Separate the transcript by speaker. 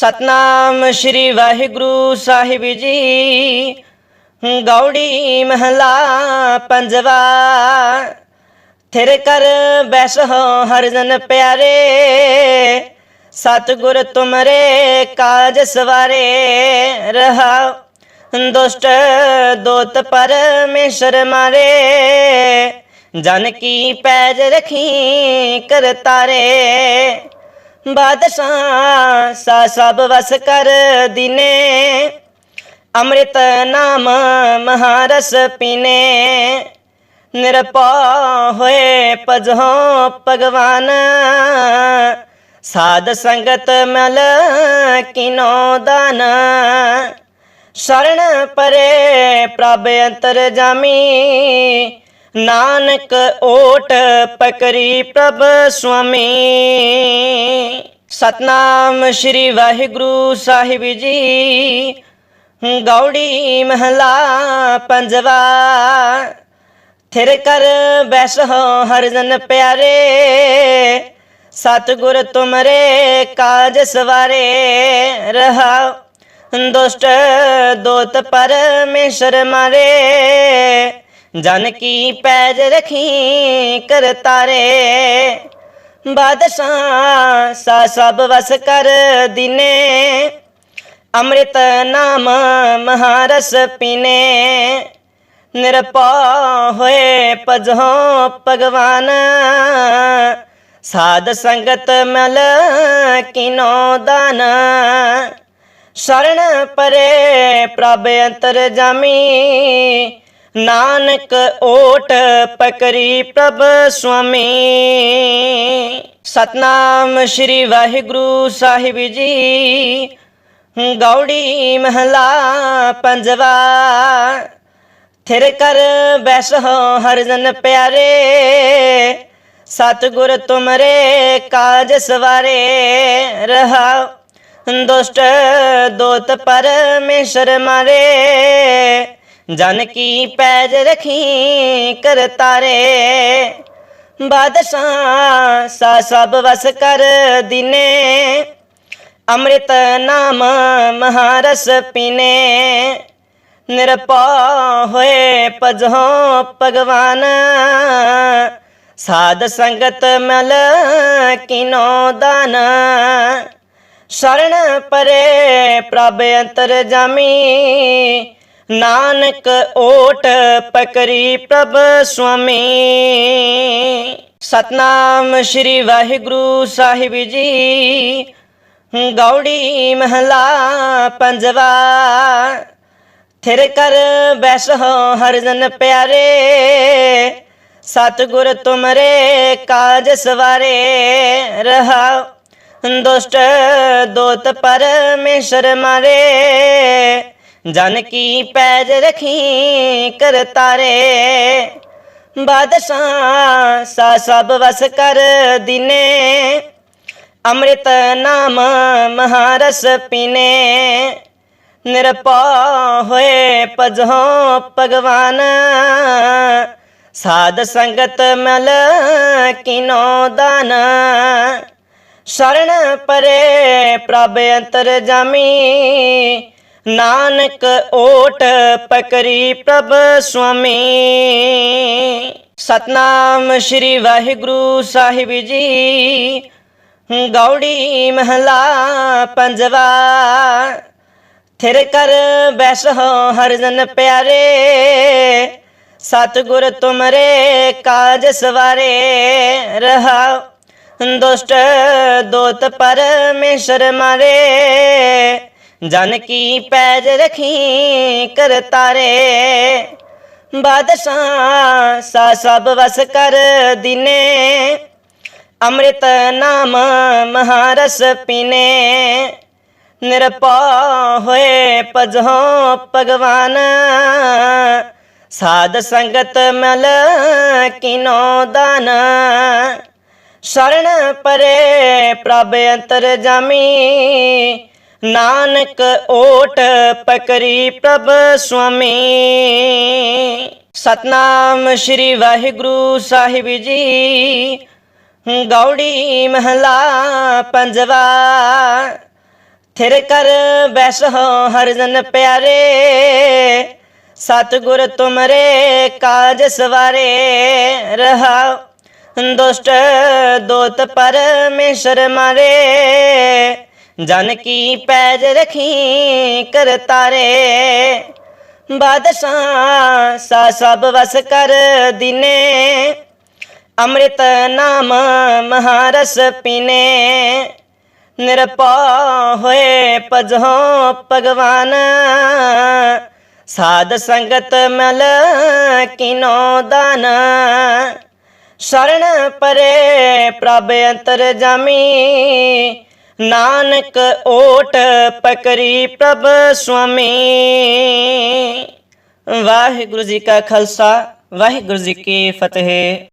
Speaker 1: ਸਤਨਾਮ ਸ੍ਰੀ ਵਾਹਿਗੁਰੂ ਸਾਹਿਬ ਜੀ। ਗੌੜੀ ਮਹਲਾ ਪੰਜਵਾ। ਥਿਰ ਕਰ ਬੈਸਹੁ ਹਰਿ ਜਨ ਪਿਆਰੇ। ਸਤਿਗੁਰ ਤੁਮਰੇ ਕਾਜ ਸਵਾਰੇ। ਰਹਾ ਦੁਸ਼ਟ ਦੋਤ ਪਰਮੇਸ਼ਰ ਮਾਰੇ। ਜਨ ਕੀ ਪੈਜ ਰਖੀ ਕਰ ਤਾਰੇ। ਬਾਦਸ਼ਾਹ, ਸਾ ਸਭ ਵਸ ਕਰ ਦਿਨੇ। ਅੰਮ੍ਰਿਤ ਨਾਮ ਮਹਾਰਸ ਪੀਨੇ। ਨਿਰਪਾ ਹੋਏ ਪਜਹੁ ਭਗਵਾਨ। ਸਾਧ ਸੰਗਤ ਮਲ ਕਿਨੋ ਦਾਨ। ਸ਼ਰਨ ਪਰੇ ਪ੍ਰਭ ਅੰਤਰ ਜਾਮੀ। ਨਾਨਕ ਓਟ ਪਕਰੀ ਪ੍ਰਭ ਸੁਆਮੀ। ਸਤਨਾਮ ਸ੍ਰੀ ਵਾਹਿਗੁਰੂ ਸਾਹਿਬ ਜੀ। ਗੌੜੀ ਮਹਲਾ ਪੰਜਵਾ। ਥਿਰ ਕਰ ਬੈਸਹੁ ਹਰਿ ਜਨ ਪਿਆਰੇ। ਸਤਿਗੁਰ ਤੁਮਰੇ ਕਾਜ ਸਵਾਰੇ। ਰਹਾ ਦੁਸ਼ਟ ਦੋਤ ਪਰਮੇਸ਼ਰ ਮਾਰੇ। ਜਨ ਕੀ ਪੈਜ ਰਖੀ ਕਰ ਤਾਰੇ। ਬਾਦਸ਼ਾਹ ਸਾ ਸਭ ਵਸ ਕਰ ਦਿਨੇ। ਅੰਮ੍ਰਿਤ ਨਾਮ ਮਹਾਰਸ ਪੀਨੇ। ਨਿਰਪਾ ਹੋਏ ਪਜਹੁ ਭਗਵਾਨ। ਸਾਧ ਸੰਗਤ ਮਲ ਕਿਨੋ ਦਾਨ। ਸ਼ਰਨ ਪਰੇ ਪ੍ਰਭ ਅੰਤਰ ਜਾਮੀ। ਨਾਨਕ ਓਟ ਪਕਰੀ ਪ੍ਰਭ ਸੁਆਮੀ। ਸਤਨਾਮ ਸ੍ਰੀ ਵਾਹਿਗੁਰੂ ਸਾਹਿਬ ਜੀ। ਗੌੜੀ ਮਹਲਾ ਪੰਜਵਾ। ਥਿਰ ਕਰ ਬੈਸਹੁ ਹਰਿ ਜਨ ਪਿਆਰੇ। ਸਤਿਗੁਰ ਤੁਮਰੇ ਕਾਜ ਸਵਾਰੇ। ਰਹਾ ਦੁਸ਼ਟ ਦੋਤ ਪਰਮੇਸ਼ਰ ਮਾਰੇ। ਜਨ ਕੀ ਪੈਜ ਰਖੀ ਕਰ ਤਾਰੇ। ਬਾਦਸ਼ਾਹ ਸਾ ਸਭ ਵਸ ਕਰ ਦਿਨੇ। ਅੰਮ੍ਰਿਤ ਨਾਮ ਮਹਾਰਸ ਪੀਨੇ। ਨਿਰਪਾ ਹੋਏ ਪਜਹੁ ਭਗਵਾਨ। ਸਾਧ ਸੰਗਤ ਮਲ ਕਿਨੋ ਦਾਨ। ਸ਼ਰਨ ਪਰੇ ਪ੍ਰਭ ਅੰਤਰ ਜਾਮੀ। ਨਾਨਕ ਓਟ ਪਕਰੀ ਪ੍ਰਭ ਸੁਆਮੀ। ਸਤਨਾਮ ਸ੍ਰੀ ਵਾਹਿਗੁਰੂ ਸਾਹਿਬ ਜੀ। ਗੌੜੀ ਮਹਲਾ ਪੰਜਵਾ। ਥਿਰ ਕਰ ਬੈਸਹੁ ਹਰਿ ਜਨ ਪਿਆਰੇ। ਸਤਿਗੁਰ ਤੁਮਰੇ ਕਾਜ ਸਵਾਰੇ। ਰਹਾ ਦੁਸ਼ਟ ਦੋਤ ਪਰਮੇਸ਼ਰ ਮਾਰੇ। ਜਨ ਕੀ ਪੈਜ ਰਖੀ ਕਰ ਤਾਰੇ। ਬਾਦਸ਼ਾਹ, ਸਾ ਸਭ ਵਸ ਕਰ ਦਿਨੇ। ਅੰਮ੍ਰਿਤ ਨਾਮ ਮਹਾਰਸ ਪੀਨੇ। ਨਿਰਪਾ ਹੋਏ ਪਜਹੁ ਭਗਵਾਨ। ਸਾਧ ਸੰਗਤ ਮਲ ਕਿਨੋ ਦਾਨ। ਸ਼ਰਨ ਪਰੇ ਪ੍ਰਭ ਅੰਤਰ ਜਾਮੀ। ਨਾਨਕ ਓਟ ਪਕਰੀ ਪ੍ਰਭ ਸੁਆਮੀ। ਸਤਨਾਮ ਸ੍ਰੀ ਵਾਹਿਗੁਰੂ ਸਾਹਿਬ ਜੀ। ਗੌੜੀ ਮਹਲਾ ਪੰਜਵਾ। ਥਿਰ ਕਰ ਬੈਸਹੁ ਹਰਜਨ ਪਿਆਰੇ। ਸਤਿਗੁਰ ਤੁਮਰੇ ਕਾਜ ਸਵਾਰੇ। ਰਹਾ ਦੁਸ਼ਟ ਦੋਤ ਪਰਮੇਸ਼ਰ ਮਾਰੇ। ਜਨ ਕੀ ਪੈਜ ਰਖੀ ਕਰ ਤਾਰੇ। ਬਾਦਸ਼ਾਹ ਸਾ ਸਭ ਵਸ ਕਰ ਦਿਨੇ। ਅੰਮ੍ਰਿਤ ਨਾਮ ਮਹਾਰਸ ਪੀਨੇ। ਨਿਰਪਾ ਹੋਏ ਪਜਹੁ ਭਗਵਾਨ। ਸਾਧ ਸੰਗਤ ਮਲ ਕਿਨੋ ਦਾਨ। ਸ਼ਰਨ ਪਰੇ ਪ੍ਰਭ ਅੰਤਰ ਜਾਮੀ। ਨਾਨਕ ਓਟ ਪਕਰੀ ਪ੍ਰਭ ਸੁਆਮੀ। ਸਤਨਾਮ ਸ੍ਰੀ ਵਾਹਿਗੁਰੂ ਸਾਹਿਬ ਜੀ। ਗੌੜੀ ਮਹਲਾ ਪੰਜਵਾ। ਥਿਰ ਕਰ ਬੈਸ ਹੋ ਹਰ ਜਨ ਪਿਆਰੇ। ਸਤਿਗੁਰ ਤੁਮਰੇ ਕਾਜ ਸਵਾਰੇ। ਰਹਾ ਦੁਸ਼ਟ ਦੋਤ ਪਰਮੇਸ਼ਰ ਮਾਰੇ। ਜਨ ਕੀ ਪੈਜ ਰਖੀ ਕਰ ਤਾਰੇ। ਬਾਦਸ਼ਾਹ ਸਾ ਸਭ ਵਸ ਕਰ ਦਿਨੇ। ਅੰਮ੍ਰਿਤ ਨਾਮ ਮਹਾਰਸ ਪੀਨੇ। ਨਿਰਪਾ ਹੋਏ ਪਜੋ ਭਗਵਾਨ। ਸਾਧ ਸੰਗਤ ਮਲ ਕਿਨੋ ਦਾਨ। ਸ਼ਰਨ ਪਰੇ ਪ੍ਰਭ ਅੰਤਰ ਜਾਮੀ। ਨਾਨਕ ਓਟ ਪਕਰੀ ਪ੍ਰਭ ਸੁਆਮੀ। ਵਾਹਿਗੁਰੂ ਜੀ ਕਾ ਖਾਲਸਾ ਵਾਹਿਗੁਰੂ ਜੀ ਕੀ ਫਤਿਹ।